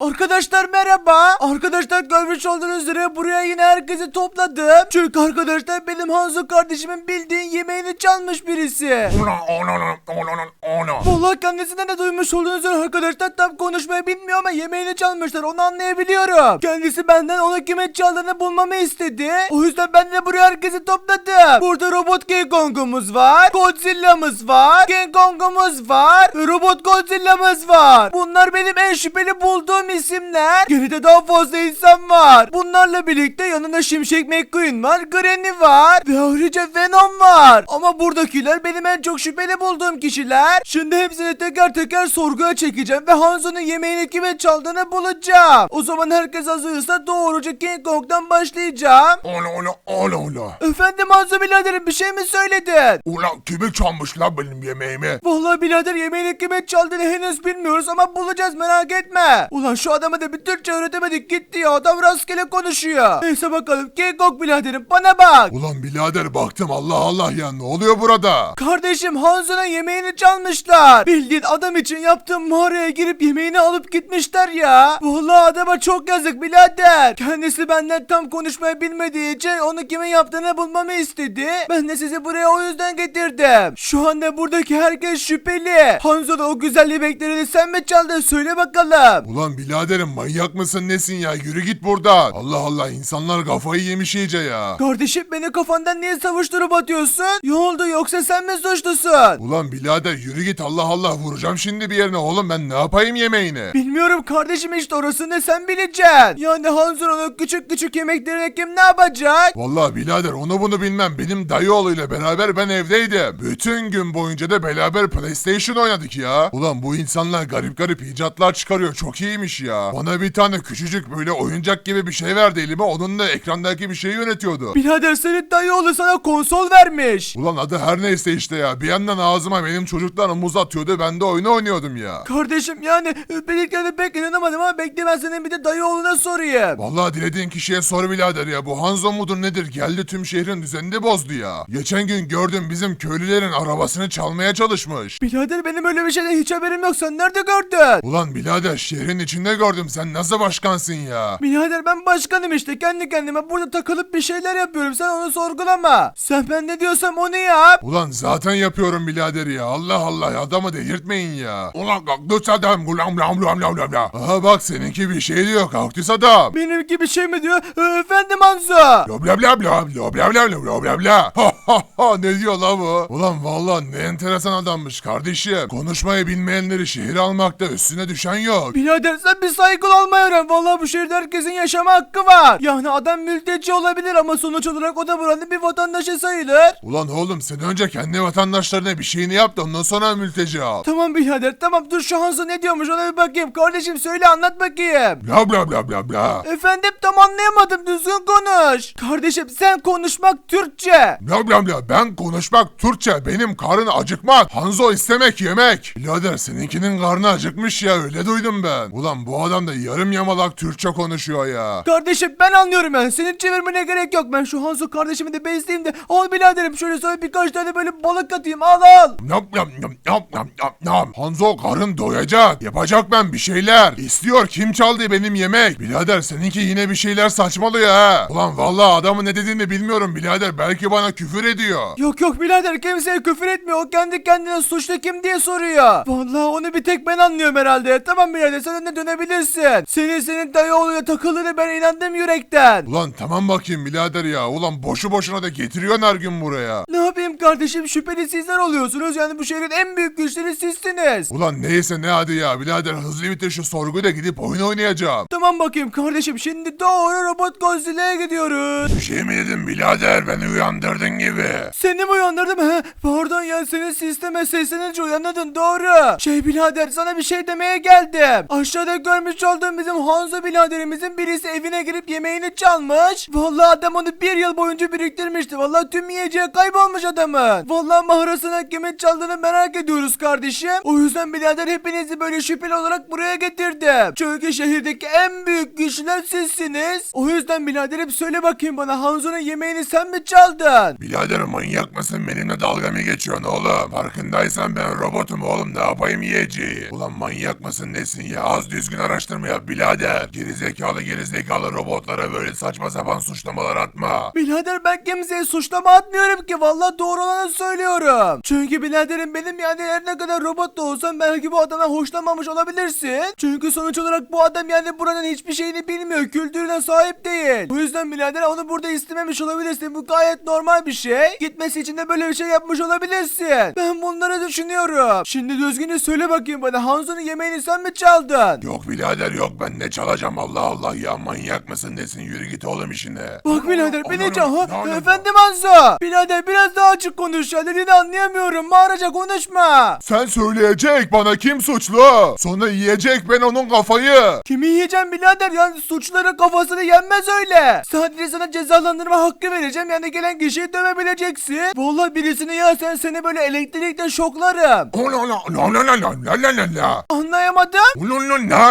Arkadaşlar merhaba. Arkadaşlar görmüş olduğunuz üzere buraya yine herkesi topladım. Çünkü arkadaşlar benim Hanzo kardeşimin bildiğin yemeğini çalmış birisi. Ona ona ona ona. Vallahi kendisinden de duymuş olduğunuz üzere arkadaşlar tam konuşmayı bilmiyor ama yemeğini çalmışlar onu anlayabiliyorum. Kendisi benden onu kime çaldığını bulmamı istedi. O yüzden ben de buraya herkesi topladım. Burada robot King Kong'umuz var. Godzilla'mız var. King Kong'umuz var. Robot Godzilla'mız var. Bunlar benim en şüpheli bulduğum isimler. Geride daha fazla insan var. Bunlarla birlikte yanında Şimşek McQueen var. Granny var. Ve ayrıca Venom var. Ama buradakiler benim en çok şüpheli bulduğum kişiler. Şimdi hepsini teker teker sorguya çekeceğim ve Hanzo'nun yemeğini kime çaldığını bulacağım. O zaman herkes hazırsa doğruca King Kong'dan başlayacağım. Ona ona ona ona. Efendim Hanzo biraderim bir şey mi söyledin? Ulan kimi çalmış lan benim yemeğimi? Vallahi birader yemeğini kime çaldığını henüz bilmiyoruz ama bulacağız merak etme. Ulan şu adama da bir Türkçe öğretemedik gitti ya adam rastgele konuşuyor. Neyse bakalım Kong biraderim bana bak. Ulan birader baktım Allah Allah ya ne oluyor burada? Kardeşim Hanzo'nun yemeğini çalmışlar. Bildiğin adam için yaptığım mağaraya girip yemeğini alıp gitmişler ya. Vallahi adama çok yazık birader. Kendisi benden tam konuşmayı bilmediği için onu kimin yaptığını bulmamı istedi. Ben de sizi buraya o yüzden getirdim. Şu anda buradaki herkes şüpheli. Hanzo da o güzel yemeklerini sen mi çaldın söyle bakalım. Ulan biraderim manyak mısın nesin ya yürü git buradan. Allah Allah insanlar kafayı yemiş iyice ya. Kardeşim beni kafandan niye savuşturup atıyorsun? Ne oldu yoksa sen mi suçlusun? Ulan birader yürü git Allah Allah vuracağım şimdi bir yerine oğlum ben ne yapayım yemeğini? Bilmiyorum kardeşim işte orasını sen bileceksin. Yani Hanzo'nun küçük küçük yemeklerini kim ne yapacak? Vallahi birader onu bunu bilmem benim dayı oğluyla beraber ben evdeydim. Bütün gün boyunca da beraber PlayStation oynadık ya. Ulan bu insanlar garip garip icatlar çıkarıyor çok iyiymiş ya. Bana bir tane küçücük böyle oyuncak gibi bir şey verdi elime onunla ekrandaki bir şeyi yönetiyordu. Birader senin dayı oğlu sana konsol vermiş. Ulan adı her neyse işte ya. Bir yandan ağzıma benim çocuklar muz atıyordu. Ben de oyunu oynuyordum ya. Kardeşim yani birlikte pek inanamadım ama bekle ben senin bir de dayı oğluna sorayım. Vallahi dilediğin kişiye sor birader ya. Bu Hanzo mudur nedir? Geldi tüm şehrin düzenini bozdu ya. Geçen gün gördüm bizim köylülerin arabasını çalmaya çalışmış. Birader benim öyle bir şeyden hiç haberim yok sen nerede gördün? Ulan birader şehrin içinde gördüm. Sen nasıl başkansın ya? Birader ben başkanım işte kendi kendime burada takılıp bir şeyler yapıyorum sen onu sorgulama. Sen ben ne diyorsam onu yap. Ulan zaten yapıyorum birader ya. Allah Allah adamı delirtmeyin ya. Ulan kaktüs adam. Ulan ulan ulan ulan ulan. Aha bak seninki bir şey diyor kaktüs adam. Benimki bir şey mi diyor? "Ee, Efendim Hanzo. Bla bla bla bla bla bla bla bla bla. Ha ha ha ne diyor la bu? Ulan vallahi ne enteresan adammış kardeşim. Konuşmayı bilmeyenleri şehre almakta üstüne düşen yok. Birader sen bir saygılı olmayı öğren. Vallahi bu şehirde herkesin yaşama hakkı var. Yani adam mülteci olabilir ama sonuç olarak o da buranın bir vatandaşı sayılır. Ulan oğlum sen önce kendi vatandaşlarına bir şeyini yap da ondan sonra mülteci al. Tamam birader tamam dur şu Hanzo ne diyormuş ona bir bakayım. Kardeşim söyle anlat bakayım. Bla bla bla bla bla. Efendim tam anlayamadım düzgün konuş. Kardeşim sen konuşmak Türkçe. Bla bla bla ben konuşmak Türkçe benim karın acıkmak. Hanzo istemek yemek. Birader seninkinin karnı acıkmış ya öyle duydum ben. Ulan bu adam da yarım yamalak Türkçe konuşuyor ya. Kardeşim ben anlıyorum ben. Senin çevirmene gerek yok. Ben şu Hanzo kardeşimi de besleyeyim de al biraderim şöyle sana birkaç tane böyle balık atayım al al. Yap yap yap yap yap yap yap. Hanzo karın doyacak. Yapacak ben bir şeyler. İstiyor kim çaldı benim yemek? Birader seninki yine bir şeyler saçmalıyor ha. Ulan vallahi adamın ne dediğini bilmiyorum birader. Belki bana küfür ediyor. Yok yok birader kimseye küfür etmiyor. O kendi kendine suçlu kim diye soruyor. Vallahi onu bir tek ben anlıyorum herhalde. Tamam birader sen önüne dönebilirsin. Senin senin dayı oğluna takıldığını ben inandım yürekten. Ulan tamam bakayım birader ya. Ulan boşu boşuna da getiriyorsun her gün buraya. Ne yapayım kardeşim şüpheli sizler oluyorsunuz. Yani bu şehrin en büyük güçleri sizsiniz. Ulan neyse ne hadi ya birader hızlı bitir şu sorguyu da gidip oyun oynayacağım. Tamam bakayım kardeşim şimdi doğru robot Godzilla'ya gidiyoruz. Bir şey mi dedim birader beni uyandırdın gibi. Seni mi uyandırdım he? Pardon ya senin sisteme seslenince uyandırdın doğru. Şey birader sana bir şey demeye geldim. Aşağıda görmüş olduğum bizim Hanzo biraderimizin birisi evine girip yemeğini çalmış. Vallahi adam onu bir yıl boyunca biriktirmişti. Vallahi tüm yiyeceği kaybolmuş adamın. Vallahi mağarasına kimin çaldığını merak ediyoruz kardeşim. O yüzden birader hepinizi böyle şüpheli olarak buraya getirdim. Çünkü şehirdeki en büyük güçlüler sizsiniz. O yüzden biraderim söyle bakayım bana Hanzo'nun yemeğini sen mi çaldın? Birader manyak mısın benimle dalga mı geçiyorsun oğlum? Farkındaysan ben robotum oğlum ne yapayım yiyeceği? Ulan manyak mısın nesin ya az düzgün araştırma yap birader. Gerizekalı gerizekalı robotlara böyle saçma sapan suçlamalar atma. Birader ben kimseye suçlama atmıyorum ki vallahi doğru olanı söylüyorum. Çünkü biraderim benim yani her ne kadar robot da olsam belki bu adamdan hoşlanmamış olabilirsin. Çünkü sonuç olarak bu adam yani buranın hiçbir şeyini bilmiyor, kültürüne sahip değil. O yüzden birader onu burada istememiş olabilirsin. Bu gayet normal bir şey. Gitmesi için de böyle bir şey yapmış olabilirsin. Ben bunları düşünüyorum. Şimdi düzgünü söyle bakayım bana Hanzo'nun yemeğini sen mi çaldın? Yok birader yok ben ne çalacağım Allah Allah ya manyak mısın nesin yürü git oğlum işine. Bak birader beni çal. Ha, efendim Hanzo. Birader biraz daha açık konuş ya. Dediğini anlayamıyorum. Bağıraca konuşma. Sen söyleyecek bana kim suçlu? Sonra yiyecek ben onun kafayı. Kimi yiyeceğim birader yani suçların kafasını yenmez öyle. Sadece sana cezalandırma hakkı vereceğim yani gelen kişiyi dövebileceksin. Vallahi birisini yersen seni böyle elektrikle şoklarım. Oh la la la la la la la la la. Anlayamadım. Oh la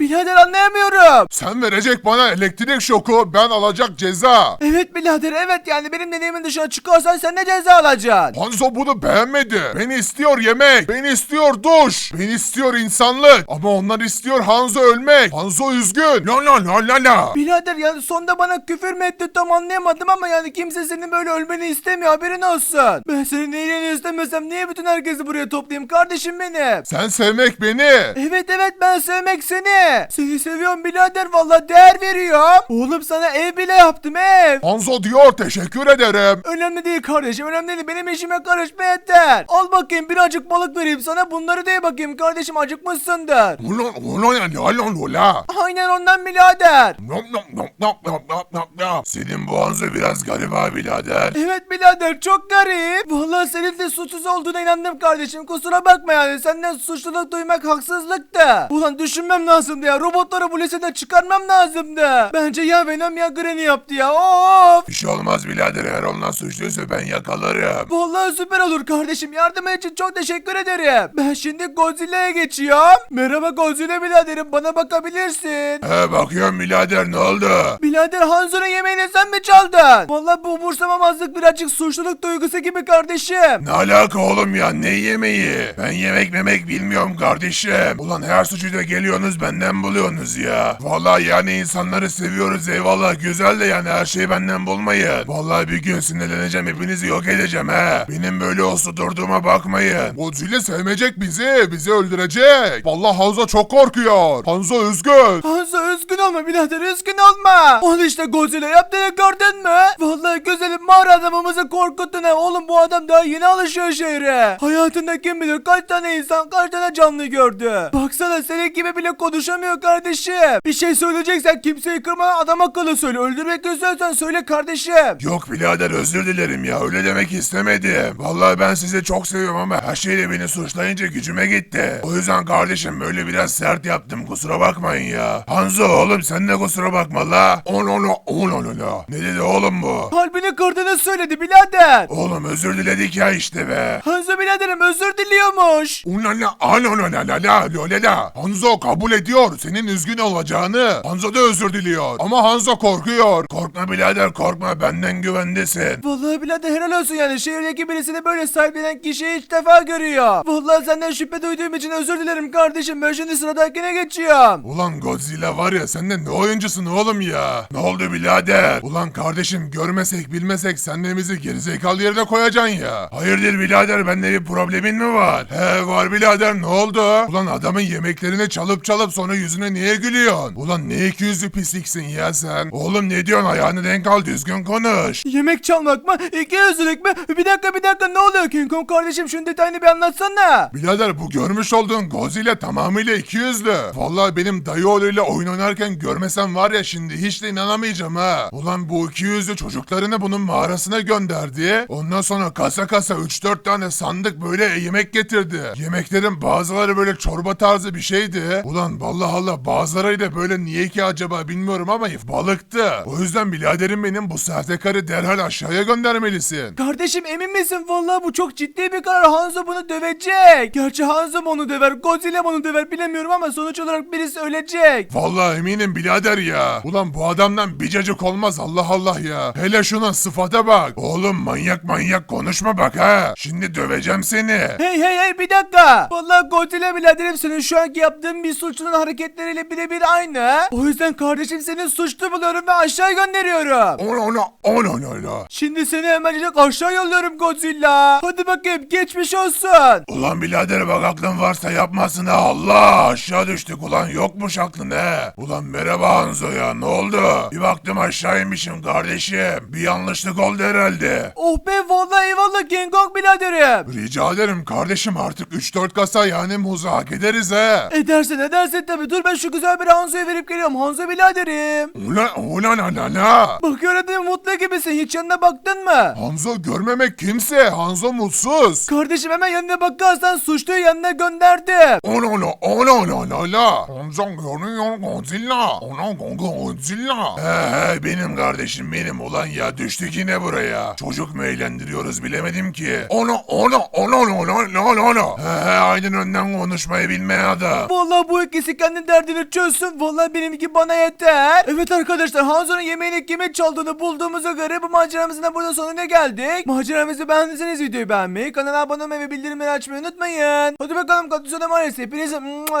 Birader anlayamıyorum. Sen verecek bana elektrik şoku ben alacak ceza. Evet birader evet yani benim deneyimin dışına çıkarsan sen ne ceza alacaksın? Hanzo bunu beğenmedi. Beni istiyor yemek. Beni istiyor duş. Beni istiyor insanlık. Ama onlar istiyor Hanzo ölmek. Hanzo üzgün. La la la la la. Birader yani sonda bana küfür mü etti tam anlayamadım ama yani kimse senin böyle ölmeni istemiyor haberin olsun. Ben senin iyiliğini istemesem niye bütün herkesi buraya toplayayım kardeşim benim? Sen sevmek beni. Evet evet ben sevmek seni. Seni seviyorum birader valla değer veriyorum. Oğlum sana ev bile yaptım ev. Hanzo diyor teşekkür ederim. Önemli değil kardeşim önemli değil benim işime karışma yeter. Al bakayım birazcık balık vereyim sana bunları da ye bakayım kardeşim acıkmışsındır. Ulan ulan la la la la. Aynen ondan birader. Nom nom nom nom nom nom nom nom. Senin bu Hanzo biraz garip ha birader. Evet birader çok garip. Vallahi senin de suçsuz olduğuna inandım kardeşim. Kusura bakma yani senden suçluluk duymak haksızlıktı. Ulan düşünmem lazımdı ya. Robotları bu liseden çıkarmam lazımdı. Bence ya Venom ya Granny yaptı ya. Of. Bir şey olmaz birader eğer onlar suçluysa ben yakalarım. Vallahi süper olur kardeşim. Yardımın için çok teşekkür ederim. Ben şimdi Godzilla'ya geçiyorum. Merhaba Godzilla biraderim. Bana bakabilirsin. He bakıyorum birader ne oldu? Birader Hanzo'nun yemeğini sen mi çaldın? Vallahi bu umursamamazlık birazcık suçluluk duygusu gibi kardeşim. Ne alaka oğlum ya ne yemeği? Ben yemek memek bilmiyorum kardeşim. Ulan her suçu da geliyorsunuz benden buluyorsunuz ya. Vallahi yani insanları seviyoruz eyvallah güzel de yani her şeyi benden bulmayın. Vallahi bir gün sinirleneceğim hepinizi yok edeceğim he. Benim böyle olsa durduğuma bakmayın. Godzilla sevmeyecek bizi bizi öldürecek. Vallahi Hanzo çok korkuyor. Hanzo üzgün. Hanzo üzgün olma birader üzgün olma. Onu işte Godzilla yaptığını gördün mü? Vallahi güzelim mağara adamımızı korkuttun ha. Oğlum bu adam daha yeni alışıyor şehre. Hayatında kim bilir kaç tane insan kaç tane canlı gördü. Baksana senin gibi bile konuşamıyor kardeşim. Bir şey söyleyeceksen kimseyi kırmadan adam akıllı söyle. Öldürmek istiyorsan söyle kardeşim. Yok birader özür dilerim ya öyle demek istemedim. Vallahi ben sizi çok seviyorum ama her şeyle beni suçlayınca gücüme gitti. O yüzden kardeşim böyle biraz sert yaptım kusura bakmayın ya. Hanzo oğlum sen de kusura bakma la. Ono ono ono ono. Ne dedi oğlum bu? Kalbini kırdığını söyledi birader. Oğlum özür diledik ya işte be. Hanzo biraderim özür diliyormuş. Unala alo la la. Hanzo kabul ediyor senin üzgün olacağını. Hanzo da özür diliyor. Ama Hanzo korkuyor. Korkma birader korkma benden güvendesin. Vallahi birader helal olsun yani şehirdeki birisini böyle sahiplenen kişiyi ilk defa görüyor. Vallahi senden şüphe duyduğum için özür dilerim kardeşim ben şimdi sıradakine geçiyorum. Ulan Godzilla var ya sen de ne oyuncusun oğlum ya? Ne oldu birader? Ulan kardeşim görmesek bilmesek sen de bizi gerizekalı yerine koyacaksın ya. Hayırdır birader bende bir problemin mi var? He var birader ne oldu? Ulan adamın yemeklerini çalıp çalıp sonra yüzüne niye gülüyorsun? Ulan ne iki yüzlü pisliksin ya sen? Oğlum ne diyorsun ayağını denk al düzgün konuş. Yemek çalmak mı? İki yüzlülük mü? Bir dakika bir dakika ne oluyor King Kong kardeşim şunun detayını bir anlatsana. Birader bu görmüş olduğun Godzilla tamamıyla iki yüzlü. Vallahi benim dayı oğluyla oyun oynarken görmesem var ya şimdi hiç de inanamayacağım ha. Ulan bu iki yüzlü çocuklarını bunun mağarasına gönderdi. Ondan sonra kasa kasa 3-4 tane sandık böyle yemek getirdi. Yemeklerin bazıları böyle çorba tarzı bir şeydi. Ulan vallahi Allah bazıları da böyle niye ki acaba bilmiyorum ama balıktı. O yüzden biraderim benim bu sahtekarı derhal aşağıya göndermelisin. Kardeşim emin misin? Vallahi bu çok ciddi bir karar. Hanzo bunu dövecek. Gerçi Hanzo onu döver, Godzilla onu döver bilemiyorum ama sonuç olarak birisi ölecek. Vallahi eminim birader ya. Ulan bu adamdan bir cacık olmaz Allah Allah ya. Hele şuna sıfata bak. Oğlum manyak manyak konuşma bak ha. Şimdi döveceğim seni. Hey hey hey bir dakika. Vallahi Godzilla biraderim senin şu anki yaptığın bir suçlunun hareketleriyle birebir aynı. O yüzden kardeşim seni suçlu buluyorum ve aşağı gönderiyorum. Ona ona ona ona ona. Şimdi seni hemencecik aşağı yolluyorum Godzilla. Hadi bakayım geçmiş olsun. Ulan birader bak aklın varsa yapmasın ha Allah aşağı düştük ulan yokmuş aklın he. Ulan merhaba Hanzo ya ne oldu? Bir baktım aşağı inmişim kardeşim. Bir yanlışlık oldu herhalde. Oh be vallahi eyvallah King Kong biraderim. Rica ederim kardeşim artık 3-4 kasa yani muzu hak ederiz he. Edersin edersin tabi. Dur ben şu güzel bir Hanzo'ya verip geliyorum. Hanzo biraderim. Ulan ulan ana la. Bakıyorum da mutlu gibisin. Hiç yanına baktın mı? Hanzo görmemek kimse. Hanzo mutsuz. Kardeşim hemen yanına bakarsan suçluyu yanına gönderdim. Ona ona ona ona ona la. Hanzo görünüyor Godzilla. Ona Godzilla. He he benim kardeşim benim ulan ya düştük yine buraya. Çocuk mu eğlendiriyoruz bilemedim ki. Ona ona ona ona ona ona. He he aynen önden konuşmayı bilmeyen adam. Vallahi bu ikisi kendi derdini çözsün. Vallahi benimki bana yeter. Evet arkadaşlar Hanzo'nun yemeğini kimin çaldığını bulduğumuza göre bu maceramızın da burada sonuna geldik. Maceramızı beğendiyseniz videoyu beğenmeyi, kanala abone olmayı ve bildirimleri açmayı unutmayın. Hadi bakalım Katısı Hepinizi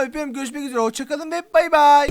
öpüyorum. Görüşmek üzere. Hoşçakalın ve bay bay.